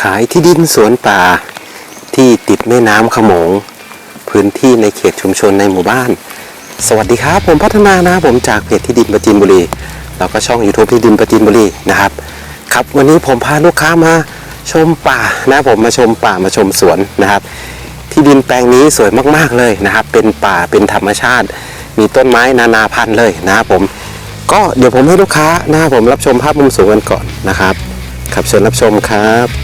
ขายที่ดินสวนป่าที่ติดแม่น้ำขมง พื้นที่ในเขตชุมชนในหมู่บ้าน สวัสดีครับ ผมพัฒนานะผมจากเพจที่ดินประจินบุรีแล้วก็ช่อง YouTube ที่ดินประจินบุรีนะครับ ครับวันนี้ผมพาลูกค้ามาชมป่านะผมมาชมป่ามาชมสวนนะครับ ที่ดินแปลงนี้สวยมากๆเลยนะครับ เป็นป่าเป็นธรรมชาติ มีต้นไม้นานาพันธุ์เลยนะครับผมก็เดี๋ยวผมให้ลูกค้านะครับผมรับชมภาพมุมสูงกันก่อนนะครับ ครับเชิญรับชมครับ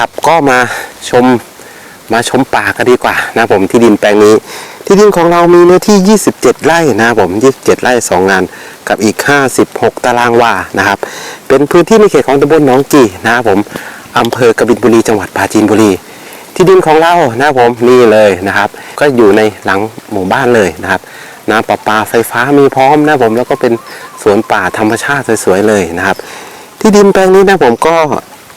ครับ ก็มาชมมาชมป่ากันดีกว่านะผมที่ดินแปลงนี้ ที่ดินของเรามีเนื้อที่ 27 ไร่นะผม 27 ไร่ 2 งาน กับอีก 56 ตารางวานะครับ เป็นพื้นที่ในเขตของตำบลหนองกี่นะครับผมอำเภอกบินบุรีจังหวัดปราจีนบุรี ที่ดินของเรานะผมนี่เลยนะครับ ก็อยู่ในหลังหมู่บ้านเลยนะครับน้ำประปาไฟฟ้ามีพร้อมนะผมแล้วก็เป็นสวนป่าธรรมชาติสวยๆเลยนะครับ ที่ดินแปลงนี้นะผมก็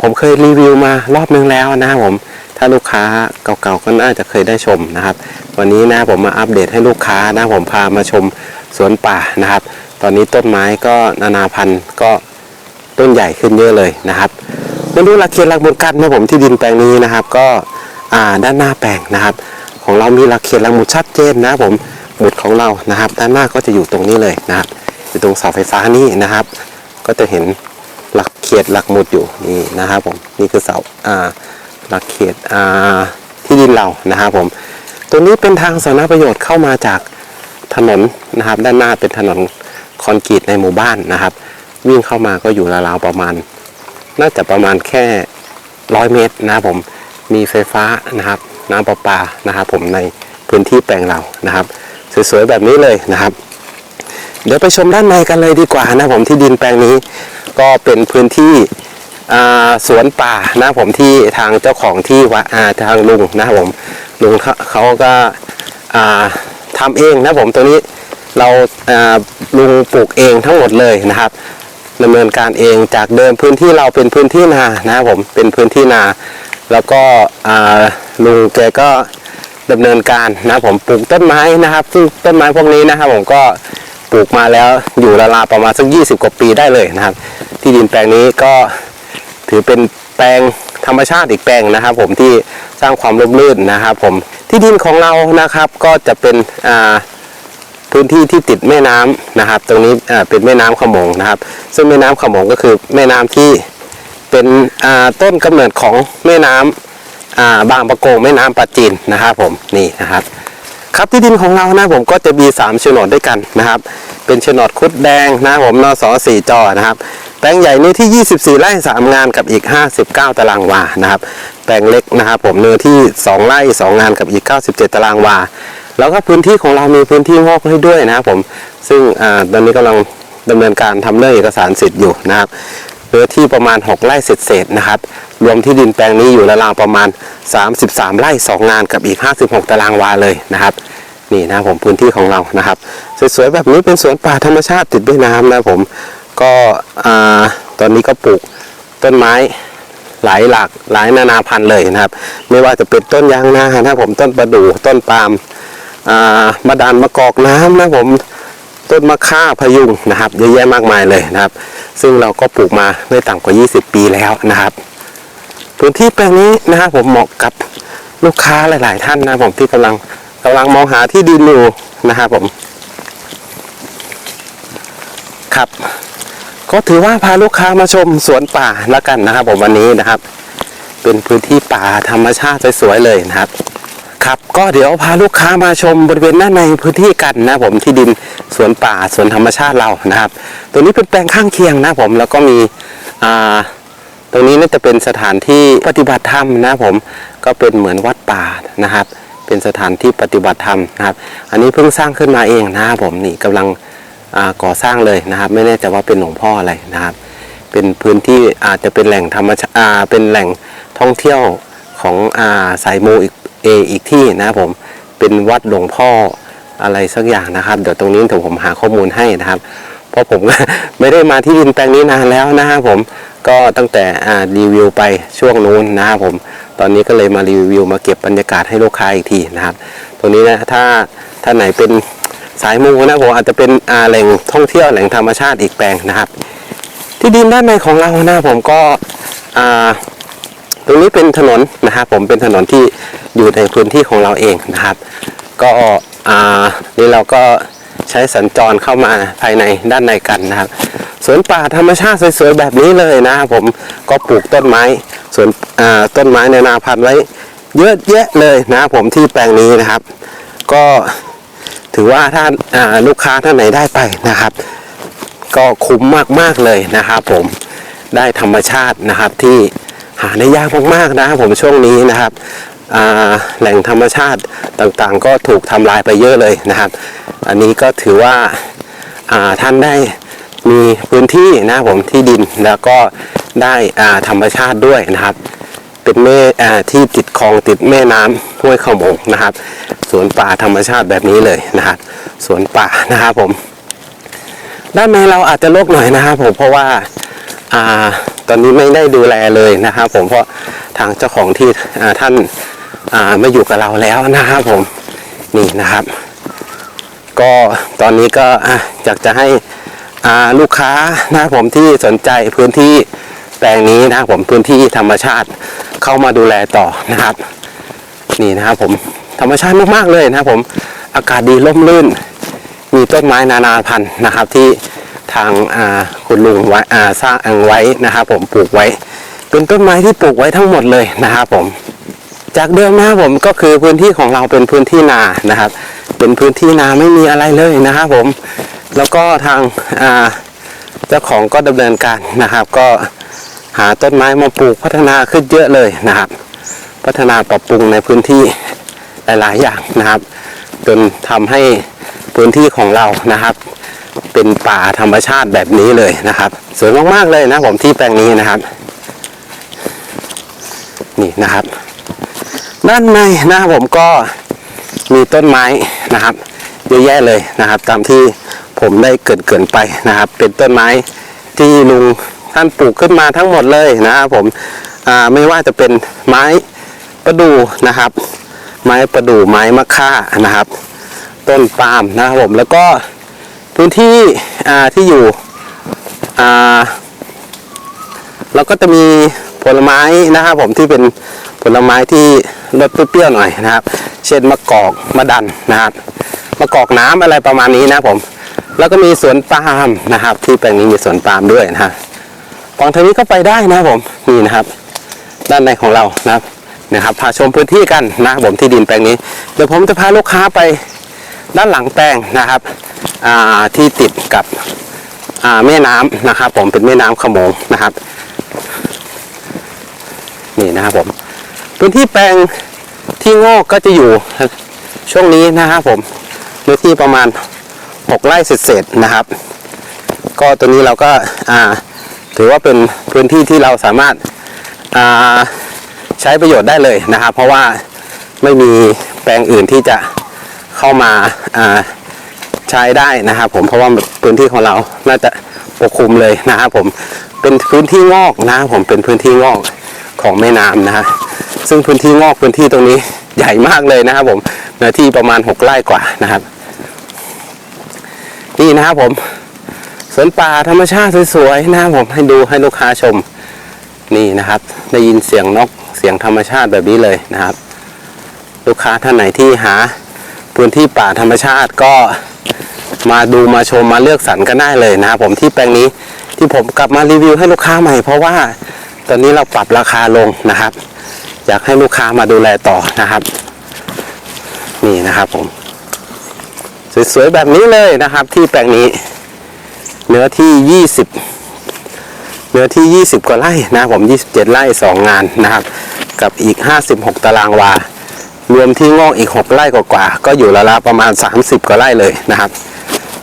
ผมเคยรีวิวมารอบนึงแล้วนะครับผม ถ้าลูกค้าเก่าๆก็น่าจะเคยได้ชมนะครับ วันนี้นะผมมาอัปเดตให้ลูกค้านะผมพามาชมสวนป่านะครับ ตอนนี้ต้นไม้ก็นานาพันธุ์ก็ต้นใหญ่ขึ้นเยอะเลยนะครับมาดูหลักเขตหลักหมุดกันนะผมที่ดินแปลงนี้นะครับ ก็อ่าด้านหน้าแปลงนะครับ ของเรามีหลักเขตหลักหมุดชัดเจนนะผมหมุดของเรานะครับ ด้านหน้าก็จะอยู่ตรงนี้เลยนะครับอยู่ตรงเสาไฟฟ้านี่นะครับ ก็จะเห็น หลักเขตหลักหมุดอยู่นี่นะครับผมนี่คือเสาอ่าหลักเขตอ่าที่ดินเรานะครับผมตัวนี้เป็นทางสาธารณประโยชน์เข้ามาจากถนนนะครับ ด้านหน้าเป็นถนนคอนกรีตในหมู่บ้านนะครับ วิ่งเข้ามาก็อยู่ราวๆประมาณ น่าจะประมาณแค่ร้อยเมตรนะครับผมมีไฟฟ้านะครับ น้ำประปานะครับผมในพื้นที่แปลงเรานะครับ สวยๆแบบนี้เลยนะครับ เดี๋ยวไปชมด้านในกันเลยดีกว่านะผมที่ดินแปลงนี้ ก็เป็นพื้นที่สวนป่านะผมที่ทางเจ้าของที่ว่าทางลุงนะผมลุงเขาก็อ่าทำเองนะผมตัวนี้เราลุงปลูกเองทั้งหมดเลยนะครับดำเนินการเองจากเดิมพื้นที่เราเป็นพื้นที่นานะผมเป็นพื้นที่นา แล้วก็ลุงแกก็ดำเนินการนะผมปลูกต้นไม้นะครับ ซึ่งต้นไม้พวกนี้นะครับผมก็ ปลูกมาแล้วอยู่ราวๆประมาณสัก 20 กว่าปีได้เลยนะครับ ที่ดินแปลงนี้ก็ถือเป็นแปลงธรรมชาติอีกแปลงนะครับ ผมที่สร้างความร่มรื่นนะครับผมที่ดินของเรานะครับก็จะเป็นพื้นที่ที่ติดแม่น้ำนะครับ ตรงนี้เป็นแม่น้ำขมงนะครับ ซึ่งแม่น้ำขมงก็คือแม่น้ำที่เป็นต้นกำเนิดของแม่น้ำอ่าบางประกงแม่น้ำปราจีนนะครับผมนี่นะครับ ครับที่ดินของเรานะผมก็จะมี3โฉนดด้วยกันนะครับ เป็นโฉนดคุดแดงนะผมนสสี่จอนะครับ แปลงใหญ่นื้ที่ 24 ไร่ 3 งานกับอีก 59 ตารางวานะครับ แปลงเล็กนะครับผมเนื้อที่ 2 ไร่ 2 งานกับอีก 97 ตารางวา แล้วก็พื้นที่ของเรามีพื้นที่งอกให้ด้วยนะครับผม ซึ่งอตอนนี้กำลังดำเนินการทำเรื่องเอกสารสิทธิ์อยู่นะครับเนื้อที่ประมาณ 6 ไร่เศษๆนะครับ รวมที่ดินแปลงนี้อยู่ราวๆประมาณ 33 ไร่ 2 งานกับอีก 56 ตารางวาเลยนะครับ นี่นะผมพื้นที่ของเรานะครับ สวยๆแบบนี้เป็นสวนป่าธรรมชาติติดด้วยน้ำนะผมก็ตอนนี้ก็ปลูกต้นไม้หลายหลากหลายนานาพันธุ์เลยนะครับ ไม่ว่าจะเป็นต้นยางนานะผมต้นประดู่ต้นปาล์มอ่ามะดานมะกอกน้ำนะผมต้นมะข่าพยุงนะครับเยอะแยะมากมายเลยนะครับ ซึ่งเราก็ปลูกมาไม่ต่ำกว่า 20 ปีแล้วนะครับพื้นที่แปลงนี้นะครับผมเหมาะกับลูกค้าหลาย ๆ ท่านนะผมที่กำลัง กำลังมองหาที่ดินอยู่นะครับผม ครับ ก็ถือว่าพาลูกค้ามาชมสวนป่าแล้วกันนะครับ ผมวันนี้นะครับ เป็นพื้นที่ป่าธรรมชาติสวยๆเลยนะครับ ครับก็เดี๋ยวพาลูกค้ามาชมบริเวณด้านในพื้นที่กันนะผมที่ดินสวนป่าสวนธรรมชาติเรานะครับ ตัวนี้เป็นแปลงข้างเคียงนะผมแล้วก็มีอ่าตรงนี้น่าจะเป็นสถานที่ปฏิบัติธรรมนะผมก็เป็นเหมือนวัดป่านะครับ เป็นสถานที่ปฏิบัติธรรมนะครับ อันนี้เพิ่งสร้างขึ้นมาเองนะครับผมนี่กำลังก่อสร้างเลยนะครับ ไม่แน่ใจว่าเป็นหลวงพ่ออะไรนะครับ เป็นพื้นที่อาจจะเป็นแหล่งธรรมชาอ่าเป็นแหล่งท่องเที่ยวของอาสายมูอีกเออีกที่นะครับผมเป็นวัดหลวงพ่ออะไรสักอย่างนะครับ เดี๋ยวตรงนี้เดี๋ยวผมหาข้อมูลให้นะครับ เพราะผมไม่ได้มาที่ดินแปลงนี้นานแล้วนะครับผมก็ตั้งแต่รีวิวไปช่วงนู้นนะครับผม อนนี้ก็เลยมารีวิวมาเก็บบรรยากาศให้ลูกค้าอีกทีนะครับตรงนี้นะถ้าถ้าไหนเป็นสายมูนะผมอาจจะเป็นอาแหล่งท่องเที่ยวแหล่งธรรมชาติอีกแปลงนะครับ ที่ดินด้านในของเรานะผมก็ตรงนี้เป็นถนนนะครับผมเป็นถนนที่อยู่ในพื้นที่ของเราเองนะครับ ก็นี่เราก็ ใช้สัญจรเข้ามาภายในด้านในกันนะครับ สวนป่าธรรมชาติสวยๆแบบนี้เลยนะครับผมก็ปลูกต้นไม้สวนต้นไม้ในนาพันธุ์ไว้ เยอะแยะเลยนะครับผมที่แปลงนี้นะครับ ก็ถือว่าถ้าลูกค้าท่านไหนได้ไปนะครับ ก็คุ้มมากๆเลยนะครับผมได้ธรรมชาตินะครับที่หาได้ยากมากๆนะครับผมช่วงนี้นะครับแหล่งธรรมชาติต่างๆ ก็ถูกทำลายไปเยอะเลยนะครับ อันนี้ก็ถือว่าาท่านได้มีพื้นที่นะผมที่ดินแล้วก็ได้ธรรมชาติด้วยนะครับ เป็นแม่ที่ติดคลองติดแม่น้ำห้วยขมงนะครับสวนป่าธรรมชาติแบบนี้เลยนะครับสวนป่านะครับผม ด้านในเราอาจจะรกหน่อยนะครับผมเพราะว่าอาตอนนี้ไม่ได้ดูแลเลยนะครับ ผมเพราะทางเจ้าของที่ท่านอ่าไม่อยู่กับเราแล้วนะครับผมนี่นะครับ ก็ตอนนี้ก็อยากจะให้ลูกค้านะผมที่สนใจพื้นที่แปลงนี้นะผมพื้นที่ธรรมชาติเข้ามาดูแลต่อนะครับ นี่นะครับผมธรรมชาติมากๆเลยนะครับผมอากาศดีร่มรื่น มีต้นไม้นานาพันธุ์นะครับ ที่ทางาคุณลุงไว้สร้างไว้นะครับผมปลูกไว้ เป็นต้นไม้ที่ปลูกไว้ทั้งหมดเลยนะครับผม จากเดิมนะครับผมก็คือพื้นที่ของเราเป็นพื้นที่นานะครับ เป็นพื้นที่นาไม่มีอะไรเลยนะครับผม แล้วก็ทางเจ้าของก็ดำเนินการนะครับ ก็หาต้นไม้มาปลูกพัฒนาขึ้นเยอะเลยนะครับ พัฒนาปรับปรุงในพื้นที่หลาย ๆ อย่างนะครับ จนทำให้พื้นที่ของเรานะครับ เป็นป่าธรรมชาติแบบนี้เลยนะครับ สวยมากๆเลยนะผมที่แปลงนี้นะครับ นี่นะครับ ด้านในนะครับผมก็ มีต้นไม้นะครับเยอะแยะเลยนะครับ ตามที่ผมได้เกิดเกินไปนะครับ เป็นต้นไม้ที่ลุงท่านปลูกขึ้นมาทั้งหมดเลยนะครับผมไม่ว่าจะเป็นไม้ประดู่นะครับ ไม้ประดู่ไม้มะค่านะครับ ต้นปาล์มนะครับผมแล้วก็พื้นที่ที่อยู่เราก็จะมีผลไม้นะครับผมที่เป็น ผลไม้ที่รสเปรี้ยวๆหน่อยนะครับ เช่นมะกอกมะดันนะครับมะกอกน้ำอะไรประมาณนี้นะผม แล้วก็มีสวนปาล์มนะครับ ที่แปลงนี้มีสวนปาล์มด้วยนะฮะฝั่งทางนี้ก็ไปได้นะผมนี่นะครับ ด้านในของเรานะครับนะครับพาชมพื้นที่กันนะผมที่ดินแปลงนี้ เดี๋ยวผมจะพาลูกค้าไปด้านหลังแปลงนะครับที่ติดกับแม่น้ำนะครับ ผมเป็นแม่น้ำขโมงนะครับ นี่นะครับผม พื้นที่แปลงที่งอกก็จะอยู่ช่วงนี้นะครับผมเนื้อที่ประมาณ 6ไร่เศษๆนะครับ ก็ตัวนี้เราก็ถือว่าเป็นพื้นที่ที่เราสามารถาใช้ประโยชน์ได้เลยนะครับ เพราะว่าไม่มีแปลงอื่นที่จะเข้ามาาใช้ได้นะครับ ผมเพราะว่าพื้นที่ของเราน่าจะปกคลุมเลยนะครับผมเป็นพื้นที่งอกนะครับผมเป็นพื้นที่งอกของแม่น้ำนะฮะ ซึ่งพื้นที่งอกพื้นที่ตรงนี้ใหญ่มากเลยนะครับผมเนื้อที่ประมาณ 6ไร่กว่านะครับ นี่นะครับผมสวนป่าธรรมชาติสวยๆนะครับผมให้ดูให้ลูกค้าชมนี่นะครับ ได้ยินเสียงนกเสียงธรรมชาติแบบนี้เลยนะครับ ลูกค้าท่านไหนที่หาพื้นที่ป่าธรรมชาติก็มาดูมาชมมาเลือกสรรกันได้เลยนะครับผมที่แปลงนี้ที่ผมกลับมารีวิวให้ลูกค้าใหม่เพราะว่าตอนนี้เราปรับราคาลงนะครับ อยากให้ลูกค้ามาดูแลต่อนะครับ นี่นะครับผม สวยๆแบบนี้เลยนะครับ ที่แปลงนี้ เนื้อที่ 20 เนื้อที่ 20 กว่าไร่นะผม 27 ไร่ 2 งานนะครับ กับอีก 56 ตารางวา รวมที่งอกอีก 6 ไร่กว่าๆก็อยู่ละละประมาณ 30 กว่าไร่เลยนะครับ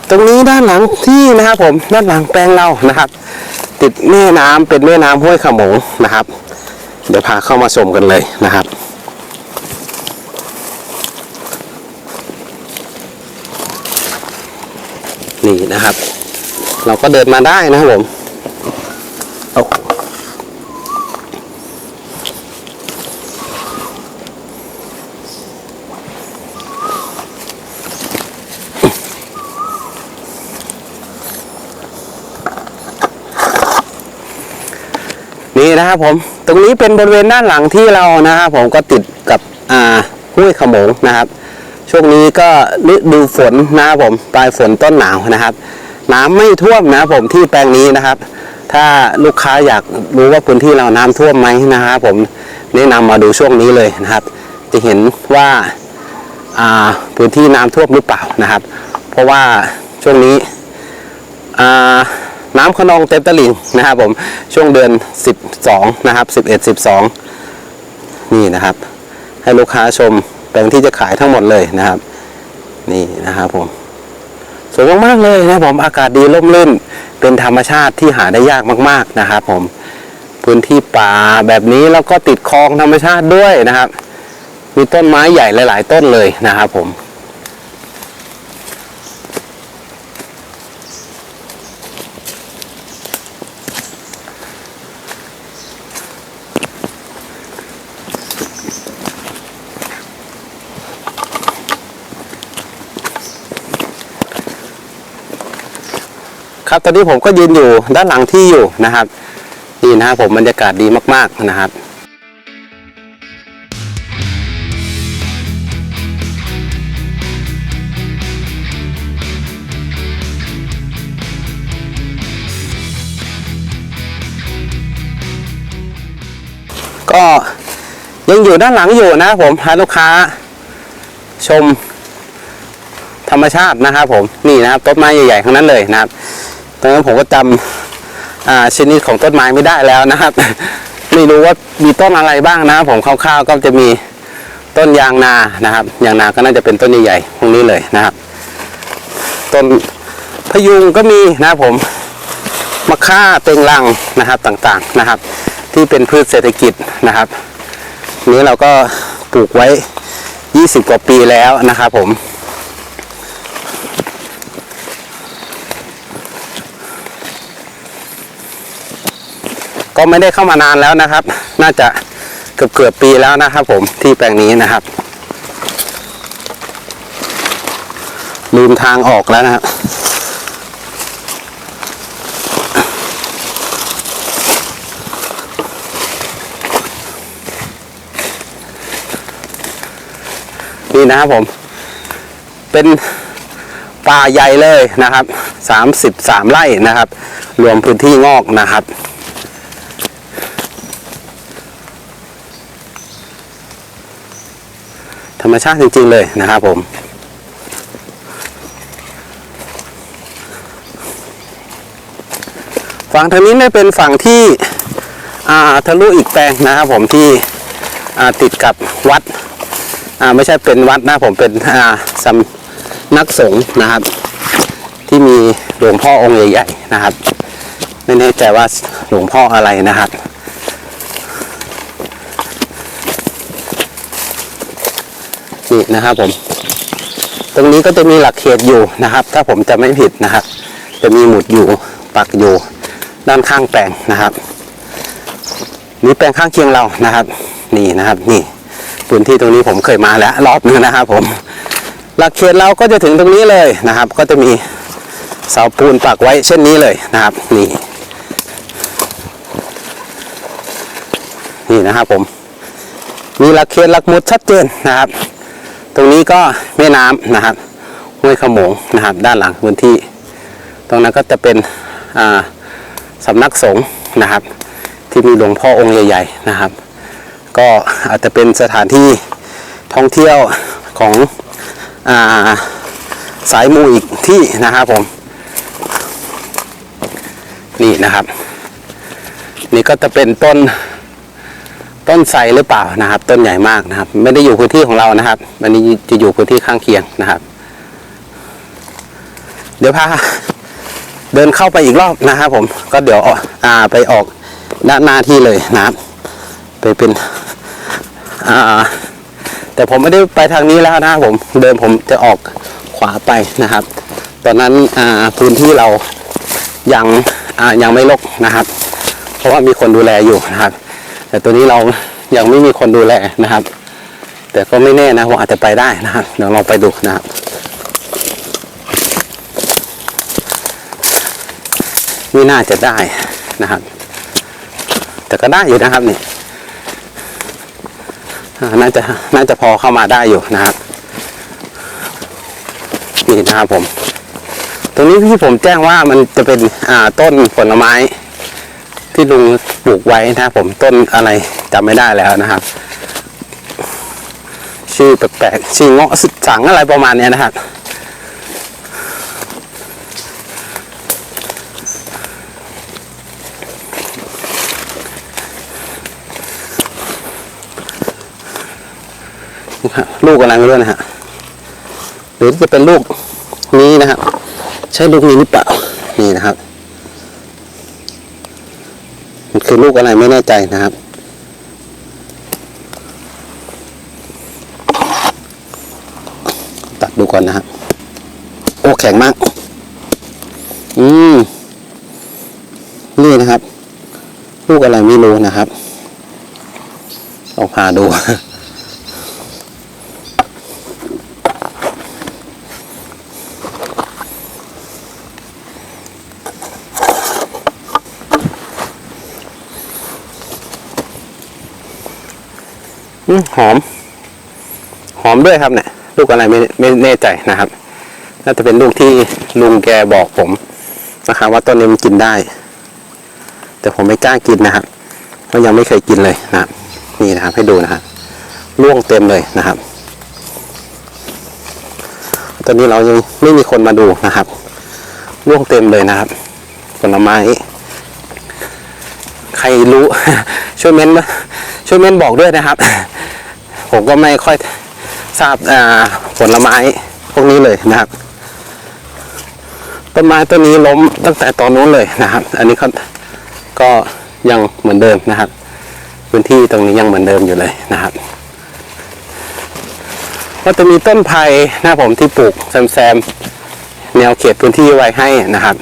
ตรงนี้ด้านหลังที่นะครับผมด้านหลังแปลงเรานะครับ ติดแม่น้ำเป็นแม่น้ำห้วยขมงนะครับ เดี๋ยวพาเข้ามาชมกันเลยนะครับ นี่นะครับ เราก็เดินมาได้นะครับผมเอานี่นะครับผม ตรงนี้เป็นบริเวณด้านหลังที่เรานะครับผมก็ติดกับอ่าห้วยขโมงนะครับ ช่วงนี้ก็ฤดูฝนนะครับผมปลายฝนต้นหนาวนะครับ น้ำไม่ท่วมนะครับผมที่แปลงนี้นะครับ ถ้าลูกค้าอยากรู้ว่าพื้นที่เราน้ำท่วมไหมนะครับผมแนะนำมาดูช่วงนี้เลยนะครับ จะเห็นว่าอ่าพื้นที่น้ำท่วมหรือเปล่านะครับ เพราะว่าช่วงนี้ น้ำขนองเต็มตลิ่งนะครับผมช่วงเดือน 12 นะครับ 11 12 นี่นะครับ ให้ลูกค้าชมแปลงที่จะขายทั้งหมดเลยนะครับ นี่นะครับผมสวยมากๆเลยนะครับผมอากาศดีร่มรื่น เป็นธรรมชาติที่หาได้ยากมากๆนะครับผมพื้นที่ป่าแบบนี้แล้วก็ติดคลองธรรมชาติด้วยนะครับ มีต้นไม้ใหญ่หลาย ๆ ต้นเลยนะครับผม ตอนนี้ผมก็ยืนอยู่ด้านหลังที่อยู่นะครับนี่นะครับผมบรรยากาศดีมาก ๆนะครับก็ยังอยู่ด้านหลังอยู่นะครับผมให้ลูกค้า ชมธรรมชาตินะครับผมนี่นะครับต้นไม้ใหญ่ๆทั้งนั้นเลยนะครับ ตอนนั้นผมก็จำอ่าชนิดของต้นไม้ไม่ได้แล้วนะครับ ไม่รู้ว่ามีต้นอะไรบ้างนะผมคร่าวๆก็จะมีต้นยางนานะครับ ยางนาก็น่าจะเป็นต้นใหญ่ๆพวกนี้เลยนะครับ ต้นพยุงก็มีนะผมมะค่าเต็งรังนะครับต่างๆนะครับ ที่เป็นพืชเศรษฐกิจนะครับ นี้เราก็ปลูกไว้ 20 กว่าปีแล้วนะครับผม ก็ไม่ได้เข้ามานานแล้วนะครับ น่าจะเกือบเกือบๆปีแล้วนะครับ ผมที่แปลงนี้นะครับลืมทางออกแล้วนะครับนี่นะครับผม เป็นป่าใหญ่เลยนะครับ 33 ไร่นะครับ รวมพื้นที่งอกนะครับ รรมชาติจริง ๆ เลยนะครับผม ฝั่งทางนี้เนี่เป็นฝั่งที่อ่าทะลุอีกแปลงนะครับผมที่ติดกับวัดไม่ใช่เป็นวัดนะผมเป็นสำนักสงฆ์นะครับ ที่มีหลวงพ่อองค์ใหญ่ๆนะครับ ไม่แน่ใจว่าหลวงพ่ออะไรนะครับ นี่นะครับผม ตรงนี้ก็จะมีหลักเขตอยู่นะครับ ถ้าผมจะไม่ผิดนะครับ จะมีหมุดอยู่ปักอยู่ด้านข้างแปลงนะครับนี่แปลงข้างเคียงเรานะครับ นี่นะครับนี่พื้นที่ตรงนี้ผมเคยมาแล้ว รอบนึงนะครับ ผม หลักเขตเราก็จะถึงตรงนี้เลยนะครับ ก็จะมีเสาปูนปักไว้เช่นนี้เลยนะครับ นี่ นี่นะครับผม มีหลักเขตหลักหมุดชัดเจนนะครับ ตรงนี้ก็แม่น้ำนะครับห้วยขโมงนะครับ ด้านหลังพื้นที่ ตรงนั้นก็จะเป็นอ่าสำนักสงฆ์นะครับ ที่มีหลวงพ่อองค์ใหญ่ ๆนะครับ ก็อาจจะเป็นสถานที่ท่องเที่ยวของอาสายมูอีกที่นะครับผมนี่นะครับ นี่ก็จะเป็นต้น ต้นไทรหรือเปล่านะครับ ต้นใหญ่มากนะครับ ไม่ได้อยู่พื้นที่ของเรานะครับอันนี้จะอยู่พื้นที่ข้างเคียงนะครับ เดี๋ยวพาเดินเข้าไปอีกรอบนะครับ ผมก็เดี๋ยวอ่าไปออกด้านหน้าที่เลยนะครับ ไปเป็นอ่าแต่ผมไม่ได้ไปทางนี้แล้วนะครับผมเดินผมจะออกขวาไปนะครับ ตอนนั้นอ่าพื้นที่เรายังอ่ายังไม่ลกนะครับ เพราะว่ามีคนดูแลอยู่นะครับ แต่ตัวนี้เรายังไม่มีคนดูแลนะครับ แต่ก็ไม่แน่นะว่าอาจจะไปได้นะครับเดี๋ยวเราไปดูนะครับไม่น่าจะได้นะครับ แต่ก็ได้อยู่นะครับนี่น่าจะน่าจะพอเข้ามาได้อยู่นะครับนี่นะครับผม ตรงนี้ที่ผมแจ้งว่ามันจะเป็นอ่าต้นผลไม้ ที่ลุงปลูกไว้นะผมต้นอะไรจำไม่ได้แล้วนะครับ ชื่อแปลกๆชื่อเงาะสุดสังอะไรประมาณนี้นะครับลูกอะไรไม่รู้นะฮะหรือจะเป็นลูกนี้นะครับ ใช่ลูกนี้หรือเปล่านี่นะครับ คือลูกอะไรไม่แน่ใจนะครับ ตัดดูก่อนนะครับโอ้แข็งมาก อืม นี่นะครับ ลูกอะไรไม่รู้นะครับลองพาดู หอม หอมด้วยครับเนี่ยลูกอะไรไม่ไม่แน่ใจนะครับ น่าจะเป็นลูกที่ลุงแกบอกผมนะครับ ว่าต้นนี้มันกินได้ แต่ผมไม่กล้ากินนะครับเพราะยังไม่เคยกินเลยนะครับนี่นะครับ ให้ดูนะครับร่วงเต็มเลยนะครับ ตอนนี้เรายังไม่มีคนมาดูนะครับร่วงเต็มเลยนะครับ ผลไม้ใครรู้ ช่วยเม้นช่วยเม้นบอกด้วยนะครับ ผมก็ไม่ค่อยทราบผลไม้พวกนี้เลยนะครับ ต้นไม้ต้นนี้ล้มตั้งแต่ตอนนู้นเลยนะครับ อันนี้ก็ก็ยังเหมือนเดิมนะครับ พื้นที่ตรงนี้ยังเหมือนเดิมอยู่เลยนะครับก็จะมีต้นไผ่นะผมที่ปลูกแซมแซมแนวเขตพื้นที่ไว้ให้นะครับ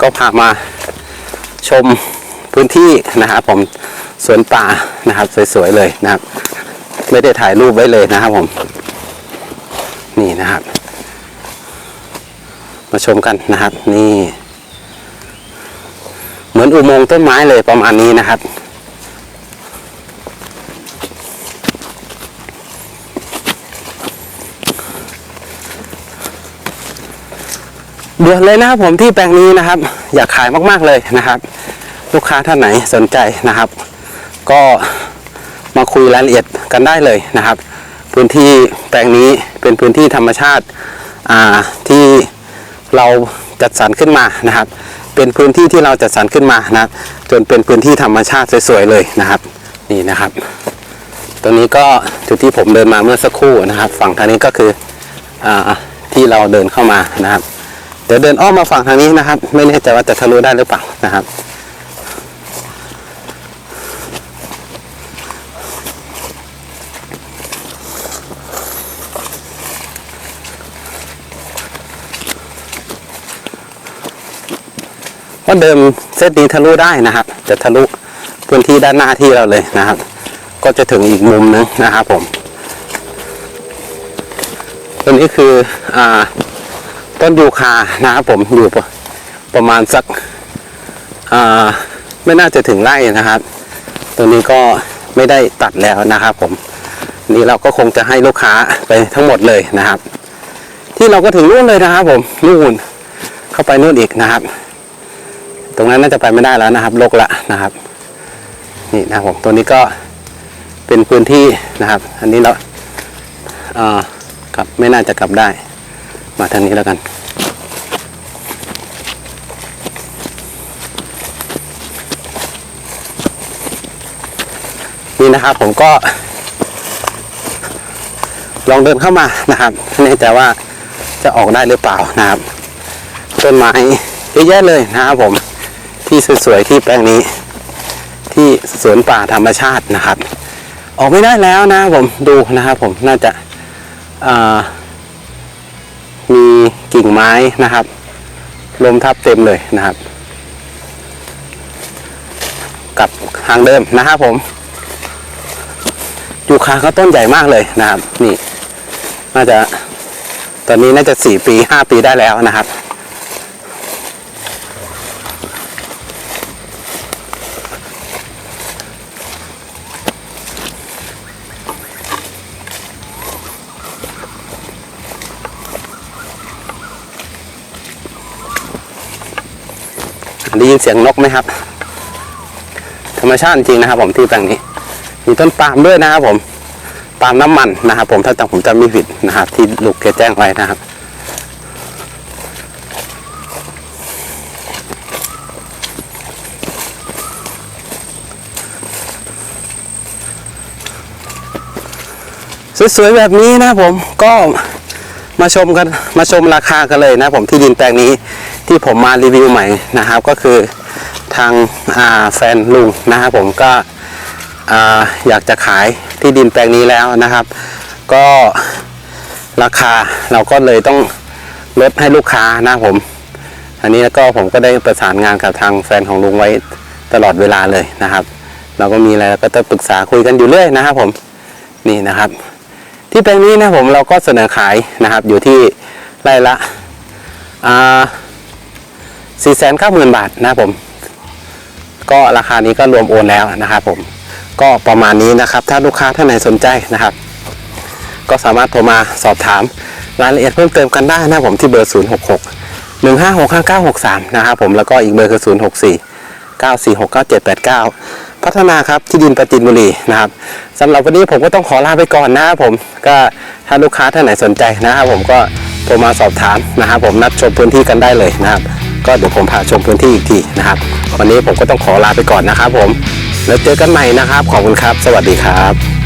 ก็พามาชมพื้นที่นะครับผมสวนป่านะครับ สวยๆเลยนะครับ ไม่ได้ถ่ายรูปไว้เลยนะครับผมนี่นะครับ มาชมกันนะครับ นี่ เหมือนอุโมงค์ต้นไม้เลยประมาณนี้นะครับ ด่วนเลยนะครับผมที่แปลงนี้นะครับ อยากขายมากๆเลยนะครับ ลูกค้าท่านไหนสนใจนะครับ ก็มาคุยรายละเอียดกันได้เลยนะครับ พื้นที่แปลงนี้เป็นพื้นที่ธรรมชาติอ่าที่เราจัดสรรขึ้นมานะครับ เป็นพื้นที่ที่เราจัดสรรขึ้นมานะจนเป็นพื้นที่ธรรมชาติสวยๆเลยนะครับนี่นะครับตรงนี้ก็จุดที่ผมเดินมาเมื่อสักครู่นะครับ ฝั่งทางนี้ก็คืออาที่เราเดินเข้ามานะครับ ดี๋ยวเดินอ้อมมาฝั่งทางนี้นะครับ ไม่แน่ใจว่าจะทะลุได้หรือเปล่านะครับก็เดิมเส้นนี้ทะลุได้นะครับ จะทะลุพื้นที่ด้านหน้าที่เราเลยนะครับ ก็จะถึงอีกมุมนึงนะครับผม ตัวนี้คืออ่า ต้นยูคานะครับผมอยู่ประประมาณสักไม่น่าจะถึงไร่นะครับ ตัวนี้ก็ไม่ได้ตัดแล้วนะครับผมนี่เราก็คงจะให้ลูกค้าไปทั้งหมดเลยนะครับ ที่เราก็ถึงนู่นเลยนะครับ ผมนู่นเข้าไปนู่นอีกนะครับ ตรงนั้นน่าจะไปไม่ได้แล้วนะครับลกละนะครับ นี่นะครับผมตัวนี้ก็เป็นพื้นที่นะครับ อันนี้เราอ่ากลับไม่น่าจะกลับได้ มาทางนี้แล้วกัน นี่นะครับผมก็ ลองเดินเข้ามานะครับไม่แน่ใจว่าจะออกได้หรือเปล่านะครับต้นไม้เยอะแยะเลยนะครับผมที่สวยๆที่แปลงนี้ ที่สวนป่าธรรมชาตินะครับ ออกไม่ได้แล้วนะครับผมดูนะครับผมน่าจะอ่า กิ่งไม้นะครับลมทับเต็มเลยนะครับ กับทางเดิมนะครับผมยูคาเขาต้นใหญ่มากเลยนะครับ นี่ น่าจะตอนนี้น่าจะสี่ปีห้าปีได้แล้วนะครับ ได้ยินเสียงนกไหมครับ ธรรมชาติจริงนะครับ ผมที่แปลงนี้ มีต้นปาล์มด้วยนะครับผมปาล์มน้ำมันนะครับ ผมถ้าจำผมจำไม่ผิดนะครับ ที่ลูกแกแจ้งไว้นะครับสวยๆแบบนี้นะผมก็มาชมกันมาชมราคากันเลยนะผมที่ดินแปลงนี้ ที่ผมมารีวิวใหม่นะครับ ก็คือทางแฟนลุงนะครับผมก็อยากจะขายที่ดินแปลงนี้แล้วนะครับ ก็ราคาเราก็เลยต้องลดให้ลูกค้านะผม อันนี้ก็ผมก็ได้ประสานงานกับทางแฟนของลุงไว้ตลอดเวลาเลยนะครับ เราก็มีอะไรก็จะปรึกษาคุยกันอยู่เรื่อยนะครับผมนี่นะครับ ที่แปลงนี้นะผมเราก็เสนอขายนะครับ อยู่ที่ไร่ละอ่า 4 9 0 0 0 0 บาทนะครับผม ก็ราคานี้ก็รวมโอนแล้วนะครับผม ก็ประมาณนี้นะครับ ถ้าลูกค้าท่านไหนสนใจนะครับ ก็สามารถโทรมาสอบถามรายละเอียดเพิ่มเติมกันได้นะผมที่เบอร์ 0 6 6 1 5 6 5 9 6 3 นะครับผมแล้วก็อีกเบอร์คือ 0 6 4 9 4 6 9 7 8 9 พัฒนาครับที่ดินประจินบุรีนะครับสำหรับวันนี้ผมก็ต้องขอลาไปก่อนนะครับผมก็ถ้าลูกค้าท่านไหนสนใจนะครับผมก็โทรมาสอบถามนะครับผมนัดชมพื้นที่กันได้เลยนะครับ ก็เดี๋ยวผมพาชมพื้นที่อีกทีนะครับ วันนี้ผมก็ต้องขอลาไปก่อนนะครับผม แล้วเจอกันใหม่นะครับ ขอบคุณครับ สวัสดีครับ